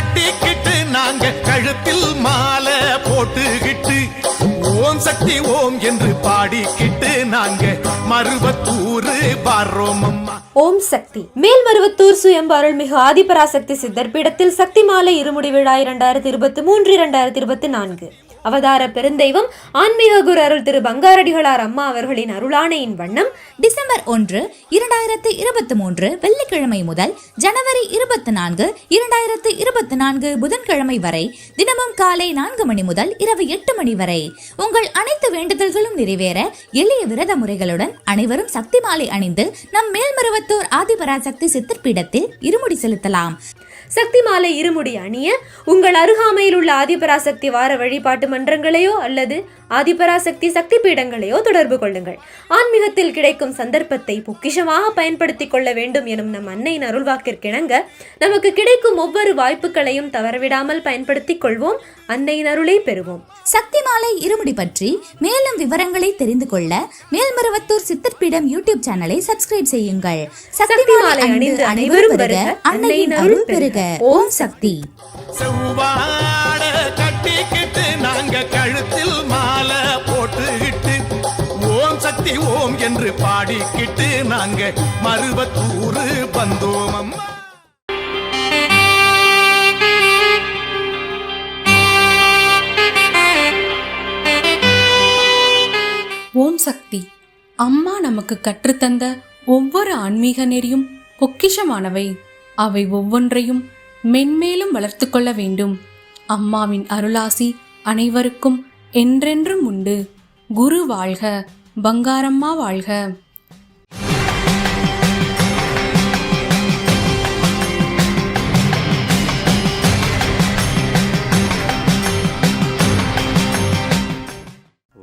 கட்டிக்கிட்டு நாங்க கழுத்தில் மாலை போட்டுக்கிட்டு ஓம் சக்தி ஓம் என்று பாடிக்கிட்டு நாங்க மருவத்தூர் வர்றோம் ஓம் சக்தி. மேல்மருவத்தூர் சுயம்பு அருள்மிகு ஆதிபராசக்தி சித்தர் பீடத்தில் சக்தி மாலை இருமுடி விழா இரண்டாயிரத்தி இருபத்தி மூன்று இரண்டாயிரத்தி இருபத்தி நான்கு. அவதார பெருந்தெய்வம் ஆன்மீக குரு அருள் திரு பங்காரடிகளார் அம்மா அவர்களின் அருளானையின் வண்ணம் டிசம்பர் ஒன்று இரண்டாயிரத்து இருபத்தி மூன்று வெள்ளிக்கிழமை முதல் ஜனவரி இருபத்தி நான்கு இரண்டாயிரத்து இருபத்தி நான்கு புதன்கிழமை வரை தினமும் காலை நான்கு மணி முதல் இரவு எட்டு மணி வரை. உங்கள் அனைத்து வேண்டுதல்களும் நிறைவேற எளிய விரத முறைகளுடன் அனைவரும் சக்தி மாலை அணிந்து நம் மேல்மருவத்தூர் ஆதிபராசக்தி சித்தர்பீடத்தில் இருமுடி செலுத்தலாம். சக்தி மாலை இருமுடி அணிய உங்கள் அருகாமையில் உள்ள ஆதிபராசக்தி வார வழிபாட்டு மன்றங்களையோ அல்லது ஆதிபராசக்தி சக்தி பீடங்களையோ தொடர்பு கொள்ளுங்கள். ஆன்மீகத்தில் கிடைக்கும் சந்தர்ப்பத்தை பொக்கிஷமாக பயன்படுத்திக் கொள்ள வேண்டும் எனும் நம் அன்னையின் அருள்வாக்கிற்கிணங்க நமக்கு கிடைக்கும் ஒவ்வொரு வாய்ப்புகளையும் தவறவிடாமல் பயன்படுத்திக் கொள்வோம். அன்னையின் அருளை பெறுவோம். சக்தி மாலை இருமுடி பற்றி மேலும் விவரங்களை தெரிந்து கொள்ள மேல்மருவத்தூர் சித்தர்பீடம் யூடியூப் சேனலை சப்ஸ்கிரைப் செய்யுங்கள். சக்தி மாலை அணிந்து அனைவரும் அன்னையின் அருள் பெறுக. ஓம் சக்தி. செவ்வாட கட்டிக்கிட்டு நாங்க கழுத்தில் மாலை போட்டுக்கிட்டு ஓம் சக்தி ஓம் என்று பாடிக்கிட்டு நாங்க மருவத்தூரு வந்தோம் அம்மா. ஓம் சக்தி. அம்மா நமக்கு கற்றுத்தந்த ஒவ்வொரு ஆன்மீக நெறியும் பொக்கிஷமானவை. அவை ஒவ்வொன்றையும் மென்மேலும் வளர்த்து கொள்ள வேண்டும். அம்மாவின் அருளாசி அனைவருக்கும் என்றென்றும் உண்டு. குரு வாழ்க பங்காரம்மா வாழ்க.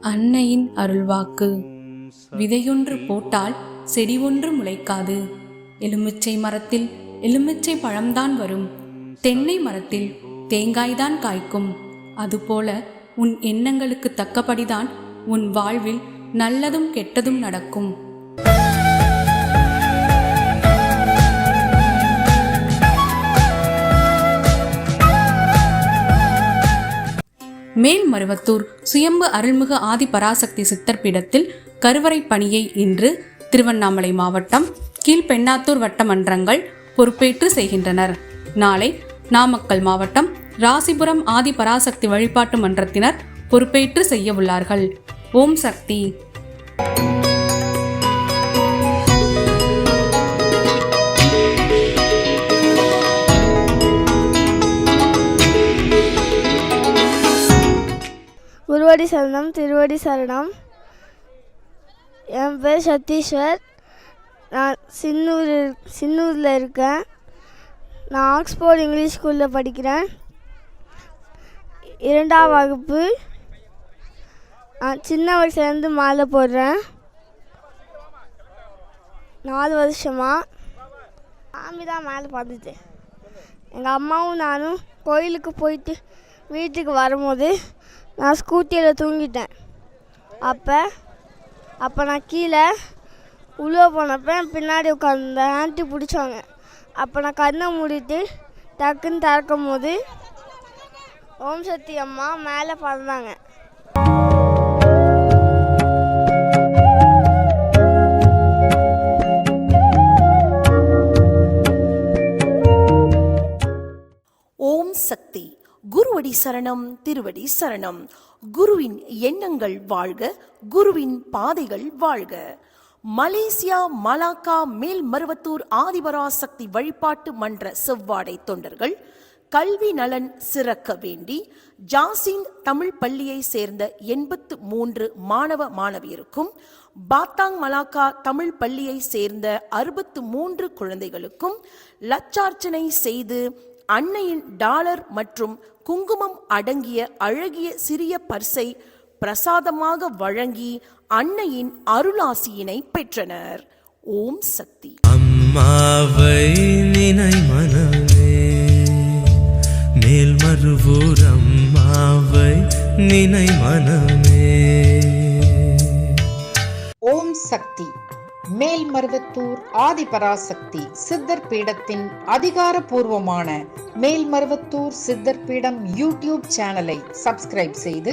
அன்னையின் அருள்வாக்கு. விதையொன்று போட்டால் செடி ஒன்று முளைக்காது. எலுமிச்சை மரத்தில் எலுமிச்சை பழம்தான் வரும். தென்னை மரத்தில் தேங்காய்தான் காய்க்கும். அதுபோல உன் எண்ணங்களுக்கு தக்கபடிதான் உன் வாழ்வில் நல்லதும் கெட்டதும் நடக்கும். மேல்மருவத்தூர் சுயம்பு அருள்மிகு ஆதி பராசக்தி சித்தர் பீடத்தில் கருவறை பணியை இன்று திருவண்ணாமலை மாவட்டம் கீழ்பெண்ணாத்தூர் வட்டமன்றங்கள் பொறுப்பேற்று செய்கின்றனர். நாளை நாமக்கல் மாவட்டம் ராசிபுரம் ஆதி பராசக்தி வழிபாட்டு மன்றத்தினர் பொறுப்பேற்று செய்ய உள்ளார்கள் ஓம் சக்தி. முருவடி சரணம் திருவடி சரணம். என் பேர் சத்தீஸ்வர். நான் சின்னூர் சின்னூரில் இருக்கேன். நான் ஆக்ஸ்போர்ட் இங்கிலீஷ் ஸ்கூலில் படிக்கிறேன். இரண்டாம் வகுப்பு. நான் சின்ன வயசுலேருந்து மாலை போடுறேன். நாலு வருஷமா. சாமி தான் மேலே பார்த்துச்சு எங்கள் அம்மாவும் நானும் கோயிலுக்கு போயிட்டு வீட்டுக்கு வரும்போது நான் ஸ்கூட்டியில் தூங்கிட்டேன். அப்போ அப்போ நான் கீழே உள்ளே போனப்போ பின்னாடி உட்காந்த ஆண்டி பிடிச்சாங்க. அப்போ நான் கண்ணை மூடிட்டு டக்குன்னு திறக்கும் போது ஓம் சக்தி அம்மா மேலே பறந்தாங்க. ஓம் சக்தி. குருவடி சரணம் திருவடி சரணம். குருவின் எண்ணங்கள் வாழ்க குருவின் பாதைகள் வாழ்க. மலேசியா மலாக்கா மேல்மருவத்தூர் ஆதிபராசக்தி வழிபாட்டு மன்ற செவ்வாடை தொண்டர்கள் கல்வி நலன் சிறக்க வேண்டி ஜாசின் தமிழ் பள்ளியை சேர்ந்த எண்பத்து மூன்று மாணவ மாணவியருக்கும் பாத்தாங் மலாக்கா தமிழ் பள்ளியை சேர்ந்த அறுபத்து மூன்று குழந்தைகளுக்கும் லட்சார்ச்சனை செய்து அன்னையின் டாலர் மற்றும் குங்குமம் அடங்கிய அழகிய சிறிய பர்சை பிரசாதமாக வழங்கி அன்னையின் அருளாசியினை பெற்றனர். ஓம் சக்தி. அம்மாவை நினை மனமே மேல்மருவூர் அம்மாவை நினை மனமே. ஓம் சக்தி. மேல்மருவத்தூர் ஆதிபராசக்தி சித்தர் பீடத்தின் அதிகாரப்பூர்வமான மேல்மருவத்தூர் சித்தர் பீடம் யூடியூப் சேனலை சப்ஸ்கிரைப் செய்து